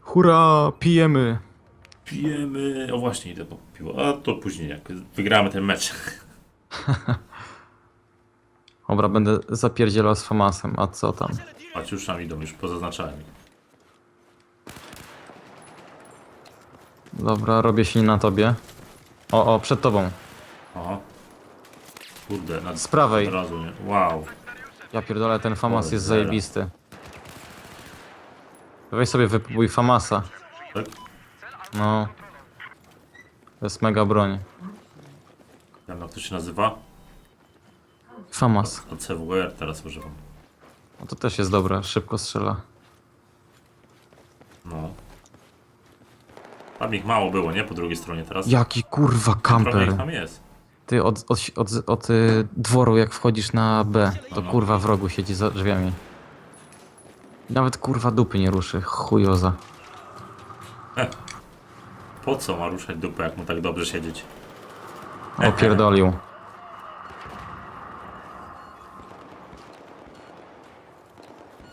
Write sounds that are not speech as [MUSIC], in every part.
Hurra, pijemy. Pijemy. O właśnie, idę po piwo. A to później, jak wygramy ten mecz. [LAUGHS] Dobra, będę zapierdzielał z Famasem, a co tam? Tam idą, już pozaznaczałem. ich. Dobra, robię się na tobie. O, o, przed tobą. Aha. Kurde, na, Z prawej. Od razu, nie? Wow. Ja pierdolę, ten Famas jest zera. zajebisty. Weź sobie wypróbuj Famasa. Tak? No. To jest mega broń. Jak to się nazywa? Famas. To CWR teraz używam. No to też jest dobre, szybko strzela. No. Tam ich mało było, nie? Po drugiej stronie teraz. Jaki kurwa Trochę ich kamper. tam jest. Ty od, od, od, od y, dworu jak wchodzisz na B, to No. kurwa w rogu siedzi za drzwiami. Nawet kurwa dupy nie ruszy, chujoza. [LAUGHS] Po co ma ruszać dupę, jak mu tak dobrze siedzieć? Opierdolił. [LAUGHS]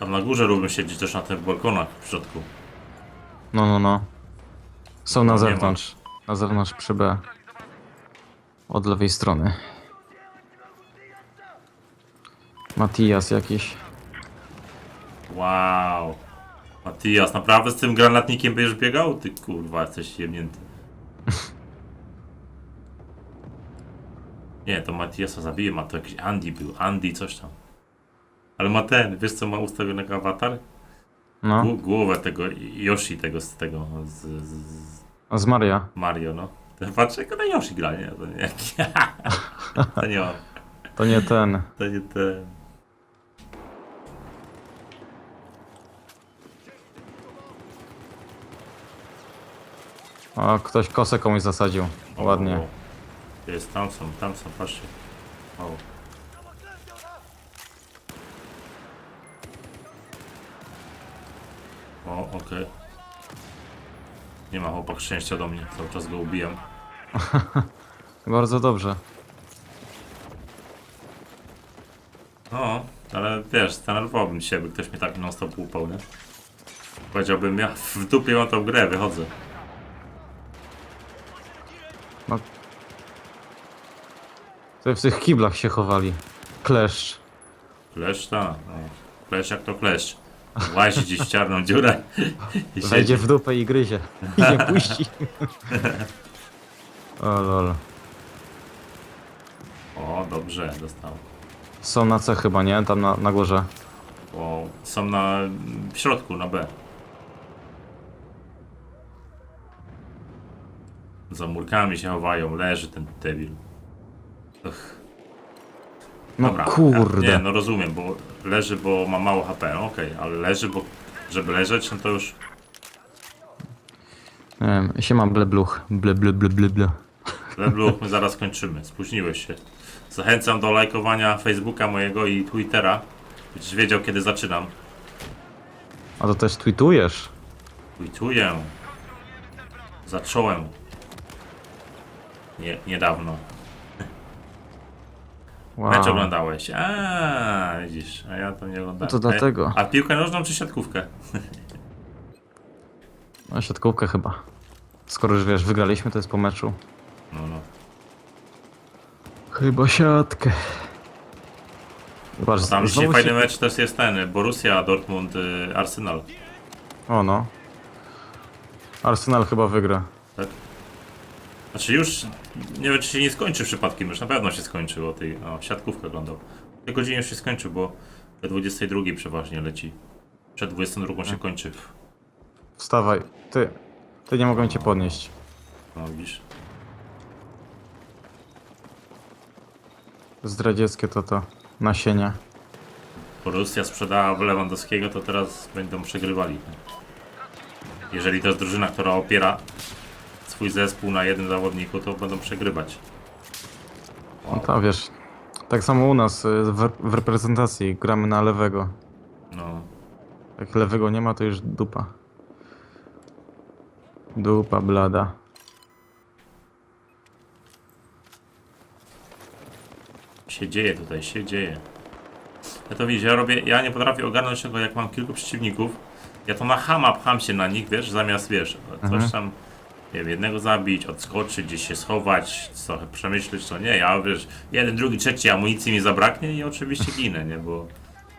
na górze lubię siedzieć też na tych balkonach w środku. No, no, no. Są na zewnątrz. Na zewnątrz przy B. Od lewej strony. Matias jakiś. Wow. Matias, naprawdę z tym granatnikiem będziesz biegał? Ty kurwa, jesteś jemnięty. [LAUGHS] Nie, to Matiasa zabije, ma to jakiś Andy był, Andy coś tam. Ale ma ten, wiesz co ma ustawionego awatar? No. Gł- Głowę tego Yoshi, tego z tego, z, z, z A z Maria. Mario, no. Ten [LAUGHS] patrz, jak na Yoshi gra, nie? To nie, [LAUGHS] to nie on, To nie ten. to nie ten. O, ktoś kosę komuś zasadził. O, Ładnie. o. Jest, tam są, tam są, patrzcie. O. O, okej. Nie ma chłopak szczęścia do mnie, cały czas go ubijam. [LAUGHS] Bardzo dobrze. No, ale wiesz, zdenerwowałbym się, by ktoś mnie tak non stop łupał, nie? Powiedziałbym, ja w dupie mam tą grę, wychodzę. No. To w tych kiblach się chowali. Kleszcz. Kleszcz, ta. No. Kleszcz jak to kleszcz. Łazi gdzieś w czarną dziurę i Wejdzie siedzi. w dupę i gryzie. I nie puści. [LAUGHS] O lol. O, dobrze, dostał. Są na C chyba, nie? Tam na, na górze. O, są na w środku, na B. Za murkami się chowają, leży ten debil. Ugh. No Dobra. kurde. Nie, no rozumiem, bo leży, bo ma mało HP, no okej, ale leży, bo żeby leżeć, no to już Nie wiem, siema blebluch. Ble, ble, ble, ble, ble. Lebluch, my zaraz kończymy, spóźniłeś się. Zachęcam do lajkowania Facebooka mojego i Twittera, byś wiedział kiedy zaczynam. A to też tweetujesz? Tweetuję. Zacząłem. Nie, niedawno. Wow. Mecz oglądałeś. A, widzisz, a ja to nie oglądałem. No to dlatego. A, a piłkę nożną czy siatkówkę? [LAUGHS] No siatkówkę chyba. Skoro już wiesz, wygraliśmy, to jest po meczu. No, no. Chyba siatkę. Zobacz, Tam dzisiaj fajny się- mecz też jest ten, Borussia, Dortmund, y, Arsenal. O no. Arsenal chyba wygra. Tak? Znaczy już, nie wiem czy się nie skończy przypadkiem, już na pewno się skończył o tej, o, siatkówkę oglądał. O tej godzinie już się skończył, bo o 22 przeważnie leci. Przed 22 się kończy. Wstawaj. Ty. Ty nie mogę cię podnieść. No widzisz. Zdradzieckie to to. Nasienie. Borussia sprzedała Lewandowskiego, to teraz będą przegrywali. Jeżeli to jest drużyna, która opiera swój zespół na jednym zawodniku, to będą przegrywać. No to wiesz. Tak samo u nas y, w, w reprezentacji gramy na lewego. No. Jak lewego nie ma, to już dupa. Dupa blada. Się dzieje tutaj, się dzieje. Ja to widzisz, ja robię, ja nie potrafię ogarnąć tego, jak mam kilku przeciwników. Ja to na hama pcham się na nich, wiesz, zamiast, wiesz, coś Mhm. tam, nie wiem, jednego zabić, odskoczyć, gdzieś się schować, trochę przemyśleć, co nie, ja, wiesz, jeden, drugi, trzeci, amunicji mi zabraknie i oczywiście ginę, nie, bo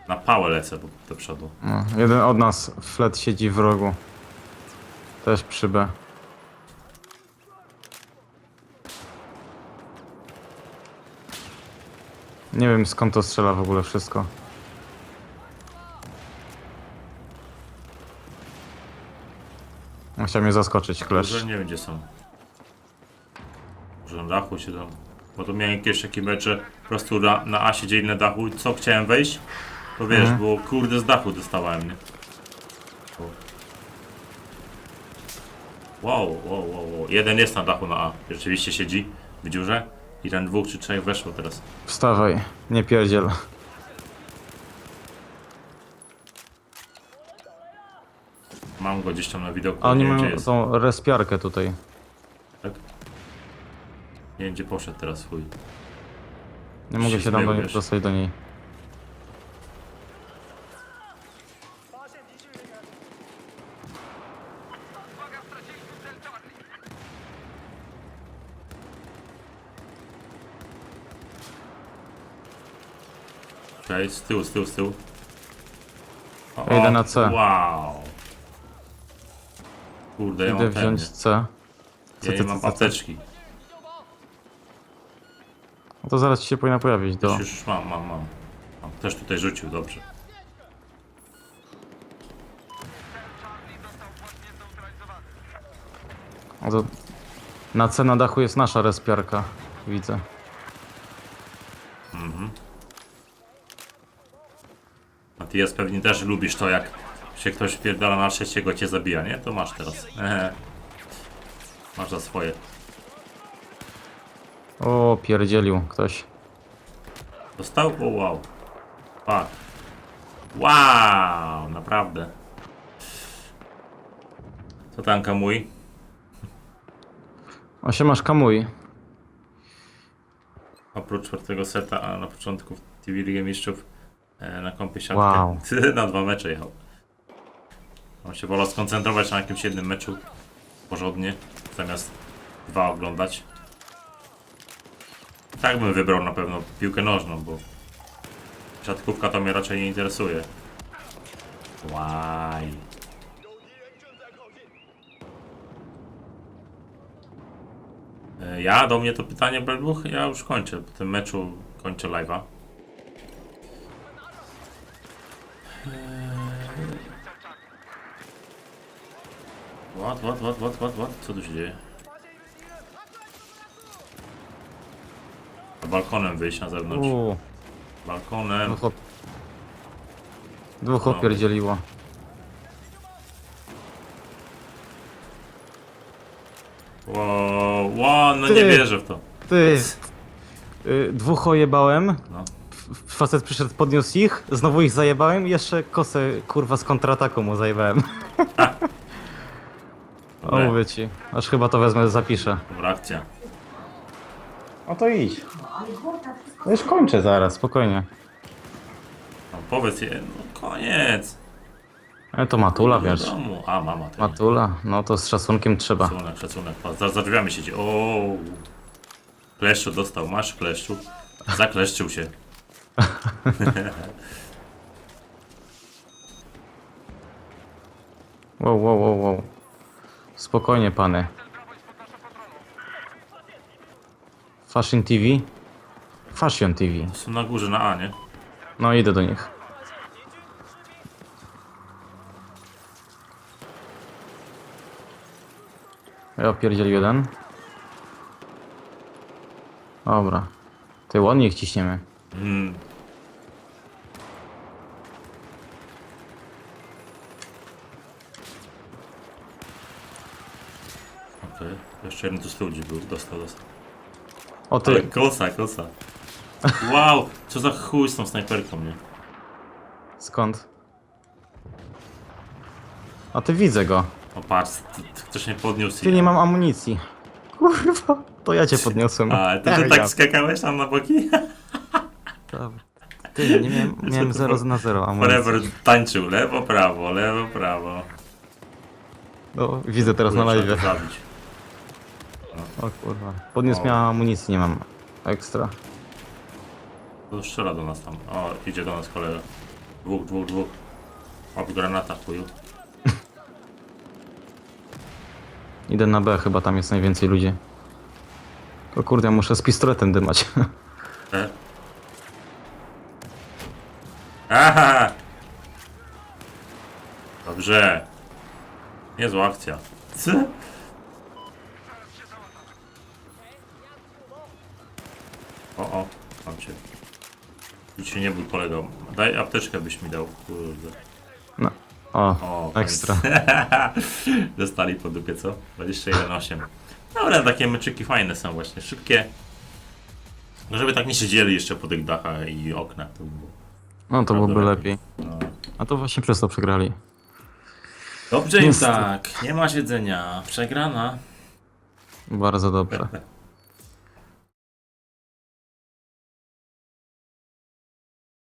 na pałę lecę do, przodu. No, jeden od nas, flet siedzi w rogu. Też przy B. Nie wiem skąd to strzela w ogóle wszystko. Chciał mnie zaskoczyć, Że klesz. nie gdzie są. Może na dachu się tam, bo tu miałem jakieś takie mecze, po prostu na, na A siedzieli na dachu i co chciałem wejść, to wiesz, Mhm. było kurde z dachu dostawałem, nie? Wow, wow, wow, wow. Jeden jest na dachu na A. Rzeczywiście siedzi w dziurze. I ten dwóch czy trzech weszło teraz. Wstawaj, nie pierdziel. Mam go gdzieś tam na widoku. A oni nie wiem, gdzie mają jest. tą respiarkę tutaj. Tak? Nie wiem gdzie poszedł teraz chuj. Nie mogę Się tam do wiesz. dostać do niej. Z tyłu, z tyłu, z tyłu. O, Ja idę na C. Wow. Kurde, ja Idę mam ten, wziąć nie? C. Ja nie mam apteczki. No to zaraz ci się powinna pojawić do... Już, już, mam, mam, mam. mam. Też tutaj rzucił, dobrze. No to na C na dachu jest nasza respiarka. Widzę. Matijas pewnie też lubisz to, jak się ktoś wpierdala na trzeciego, cię zabija, nie? To masz teraz. Ehe. Masz za swoje. O, pierdzielił ktoś. Dostał? O wow. Fuck. Wow, naprawdę. Co tanka mój? O, się masz kamuj. Oprócz czwartego seta, a na początku w TV Ligę Mistrzów e, na kąpie siatkę. Wow. [LAUGHS] na dwa mecze jechał. On się wolał skoncentrować na jakimś jednym meczu porządnie, zamiast dwa oglądać. Tak bym wybrał na pewno piłkę nożną, bo siatkówka to mnie raczej nie interesuje. Łaj. E, Ja, do mnie to pytanie, Belbuch, ja już kończę. Po tym meczu kończę live'a. What, what, what, what, what, what? Co tu się dzieje? Balkonem wyjść na zewnątrz. Uuu, Balkonem. dwóch, op... dwóch opierdzieliło. Wow, wow, no nie Ty. wierzę w to. Ty! Y, dwóch ojebałem. No. F- Facet przyszedł, podniósł ich, znowu ich zajebałem i jeszcze kosę kurwa z kontrataku mu zajebałem. [LAUGHS] o Dobre. mówię ci, aż chyba to wezmę, zapiszę. Dobra akcja. O to idź. No już kończę zaraz, spokojnie. No, powiedz je, no koniec. Ale to Matula, Do wiesz. domu. A, mama to Matula, no to z szacunkiem trzeba. Szacunek, szacunek. Pa, Za, za drzwiami siedzi. O. Kleszczu dostał, masz kleszczu. Zakleszczył się. [LAUGHS] Wow, wow, wow, wow. Spokojnie, pany. Fashion TV? Fashion TV. Są na górze na A, nie? No idę do nich. Ja opierdziel jeden. Dobra. Ty ładnie ich ciśniemy. Mm. Okej. Jeszcze jeden tu z ludzi był. Dostał, dostał. O Ale ty, kosa, kosa. Wow, co za chuj z tą snajperką, nie? Skąd? A ty widzę go. O patrz, t- t- ktoś mnie podniósł. Ty nie mam amunicji. Kurwa, to ja cię podniosłem. A, ty tak wiedziałem. skakałeś tam na boki? Dobra. Ty, nie miałem, miałem [LAUGHS] 0 na 0 amunicji. Forever tańczył, lewo, prawo, lewo, prawo. No, widzę teraz na Kurczę, live. O kurwa. Podniósł O. mnie amunicji, nie mam ekstra. To strzela do nas tam. O, idzie do nas kolega. Dwóch, dwóch, dwóch. Od granata chuju. [LAUGHS] Idę na B, chyba tam jest najwięcej ludzi. O kurde, ja muszę z pistoletem dymać. E? Aha! Dobrze. Niezła akcja. Co? [LAUGHS] [LAUGHS] O, o, mam cię. Nic się nie bój kolegą. Daj apteczkę byś mi dał. Kurde. No. O, O, ekstra. [LAUGHS] Dostali po dupie, co? 21,8. Dobra, takie meczyki fajne są właśnie, szybkie. No żeby tak nie siedzieli jeszcze po tych dachach i oknach, to by było. No to byłoby lepiej. No. A to właśnie przez to przegrali. Dobrze im Niestety. tak, nie ma siedzenia, przegrana. Bardzo dobrze. [LAUGHS]